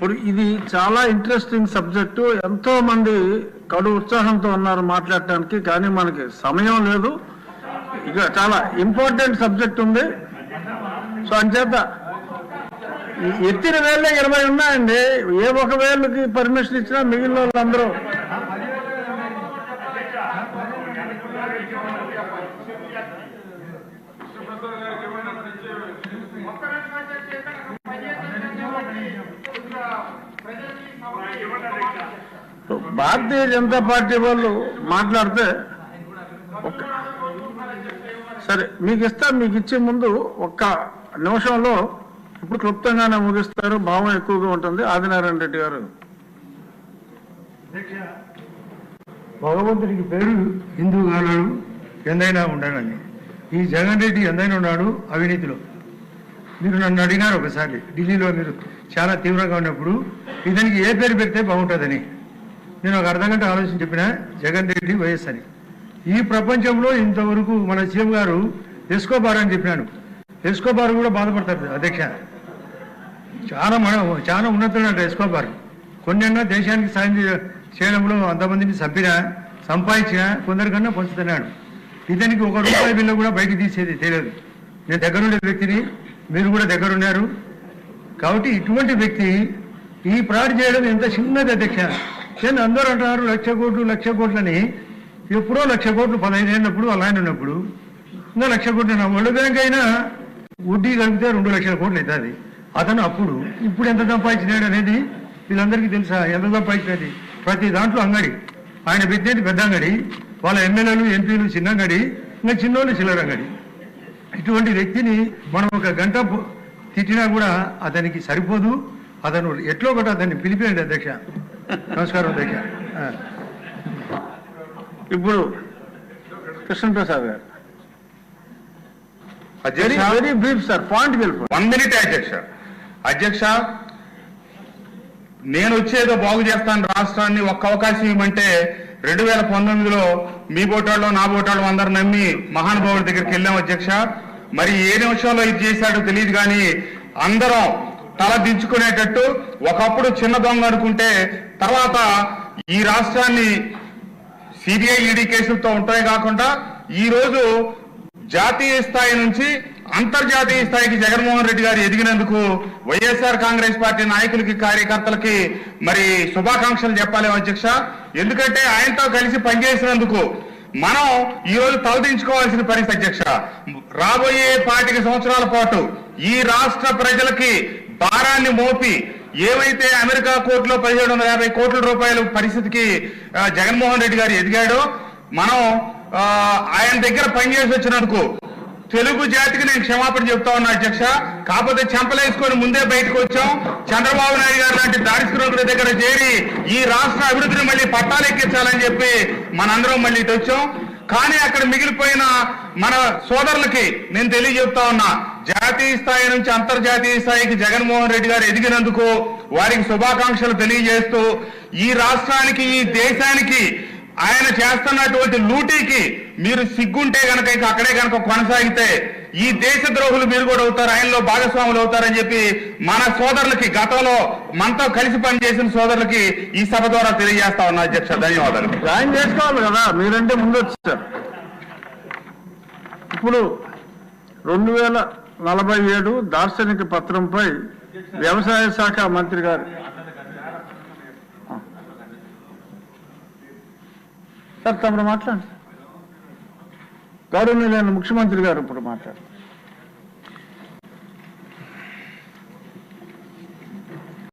ఇప్పుడు ఇది చాలా ఇంట్రెస్టింగ్ సబ్జెక్టు ఎంతో మంది కడు ఉత్సాహంతో ఉన్నారు మాట్లాడటానికి కానీ మనకి సమయం లేదు. ఇక చాలా ఇంపార్టెంట్ సబ్జెక్ట్ ఉంది. సో అంచేత ఎత్తిన వేళ్ళే ఇరవై ఉన్నాయండి. ఏ ఒక వేళ్ళకి పర్మిషన్ ఇచ్చినా మిగిలిన వాళ్ళందరూ భారతీయ జనతా పార్టీ వాళ్ళు మాట్లాడితే సరే మీకు ఇస్తా మీకు ఇచ్చే ముందు ఒక్క నిమిషంలో ఇప్పుడు క్లుప్తంగానే ముగిస్తారు. భావం ఎక్కువగా ఉంటుంది. ఆదినారాయణ రెడ్డి గారు. భగవంతుడికి పేరు హిందూ కానాడు ఎందైనా ఉండడని ఈ జగన్ రెడ్డి ఎందైనా ఉన్నాడు అవినీతిలో. మీరు నన్ను అడిగినారు ఒకసారి. ఢిల్లీలో మీరు చాలా తీవ్రంగా ఉన్నప్పుడు ఇతనికి ఏ పేరు పెడితే బాగుంటుందని. నేను ఒక అర్ధగంట ఆలోచన చెప్పిన జగన్ రెడ్డి వైఎస్ అని. ఈ ప్రపంచంలో ఇంతవరకు మన సీఎం గారు ఎస్కోబార్ అని చెప్పినాను. ఎస్కోబార్ కూడా బాధపడతారు అధ్యక్ష. చాలా మన చాలా ఉన్నతుడు ఎస్కోబార్. కొన్ని దేశానికి సాయం చేయడంలో అంతమందిని చంపినా సంపాదించిన కొందరికన్నా పంచుతున్నాడు. ఇతనికి ఒక రూపాయి బిల్లు కూడా బయటకు తీసేది తెలియదు. నేను దగ్గరుండే వ్యక్తిని మీరు కూడా దగ్గరున్నారు. కాబట్టి ఇటువంటి వ్యక్తి ఈ ప్రాడ్ చేయడం ఎంత చిన్నది అధ్యక్ష. నేను అందరూ అంటారు లక్ష కోట్లు లక్ష కోట్లని. ఎప్పుడో లక్ష కోట్లు పదహైదు ఏళ్ళప్పుడు అలా ఉన్నప్పుడు. ఇంకా లక్ష కోట్లు నా వరల్డ్ బ్యాంక్ అయినా వడ్డీ కలిపితే రెండు లక్షల కోట్లు అవుతుంది. అతను అప్పుడు ఇప్పుడు ఎంత సంపాదించినాడు అనేది వీళ్ళందరికీ తెలుసా? ఎంత సంపాదించినది? ప్రతి దాంట్లో అంగడి. ఆయన పెట్టినది పెద్ద అంగడి. వాళ్ళ ఎమ్మెల్యేలు ఎంపీలు చిన్న అంగడి. ఇంకా చిన్నోళ్ళు చిల్లర అంగడి. ఇటువంటి వ్యక్తిని మనం ఒక గంట తిట్టినా కూడా అతనికి సరిపోదు. అతను ఎట్లో ఒకటి అతన్ని పిలిపేయండి అధ్యక్ష. నమస్కారం. ఇప్పుడు కృష్ణప్రసాద్ గారు. అధ్యక్ష very brief sir point one minute అధ్యక్ష. అధ్యక్ష నేను వచ్చేదో బాగు చేస్తాను రాష్ట్రాన్ని. ఒక్క అవకాశం ఇవ్వమంటే రెండు వేల పంతొమ్మిదిలో మీ బోటాళ్ళు నా బోటాళ్ళు అందరు నమ్మి మహానుభావుడి దగ్గరికి వెళ్ళాం అధ్యక్ష. మరి ఏ నిమిషంలో ఇది చేశాడో తెలియదు కానీ అందరం తల దించుకునేటట్టు ఒకప్పుడు చిన్న దొంగ అనుకుంటే తర్వాత ఈ రాష్ట్రాన్ని సిబిఐ ఈడీ కేసులతో ఉంటాయి కాకుండా ఈ రోజు జాతీయ స్థాయి నుంచి అంతర్జాతీయ స్థాయికి జగన్మోహన్ రెడ్డి గారు ఎదిగినందుకు వైఎస్ఆర్ కాంగ్రెస్ పార్టీ నాయకులకి కార్యకర్తలకి మరి శుభాకాంక్షలు చెప్పాలి అధ్యక్ష. ఎందుకంటే ఆయనతో కలిసి పనిచేసినందుకు మనం ఈ రోజు తలదించుకోవాల్సిన పరిస్థితి అధ్యక్ష. రాబోయే పాతిక సంవత్సరాల పాటు ఈ రాష్ట్ర ప్రజలకి భారాన్ని మోపి ఏవైతే అమెరికా కోర్టులో పదిహేడు వందల యాభై కోట్ల రూపాయల పరిస్థితికి జగన్మోహన్ రెడ్డి గారు ఎదిగాడు మనం ఆయన దగ్గర పనిచేసి వచ్చినందుకు తెలుగు జాతికి నేను క్షమాపణ చెప్తా ఉన్నా అధ్యక్ష. కాకపోతే చెంపలేసుకొని ముందే బయటకు వచ్చాం. చంద్రబాబు నాయుడు గారు లాంటి దారిద్ర్యుల దగ్గర చేరి ఈ రాష్ట్ర అభివృద్ధిని మళ్ళీ పట్టాలెక్కించాలని చెప్పి మనందరం మళ్ళీ ఇటు వచ్చాం. కానీ అక్కడ మిగిలిపోయిన మన సోదరులకి నేను తెలియజెప్తా ఉన్నా జాతీయ స్థాయి నుంచి అంతర్జాతీయ స్థాయికి జగన్మోహన్ రెడ్డి గారు ఎదిగినందుకు వారికి శుభాకాంక్షలు తెలియజేస్తూ ఈ రాష్ట్రానికి ఈ దేశానికి ఆయన చేస్తున్నటువంటి లూటీకి మీరు సిగ్గుంటే కనుక ఇక అక్కడే కనుక కొనసాగితే ఈ దేశ ద్రోహులు మీరు కూడా అవుతారు ఆయనలో భాగస్వాములు అవుతారని చెప్పి మన సోదరులకి గతంలో మనతో కలిసి పనిచేసిన సోదరులకి ఈ సభ ద్వారా తెలియజేస్తా ఉన్నా అధ్యక్ష. ధన్యవాదాలు. జాయిన్ చేసుకోవాలి కదా మీరంటే ముందు వచ్చారు. ఇప్పుడు రెండు వేల నలభై ఏడు దార్శనిక పత్రంపై వ్యవసాయ శాఖ మంత్రి గారు. సార్ తమరు మాట్లాడండి. గౌరవనీయులైన ముఖ్యమంత్రి గారు ఇప్పుడు మాట్లాడారు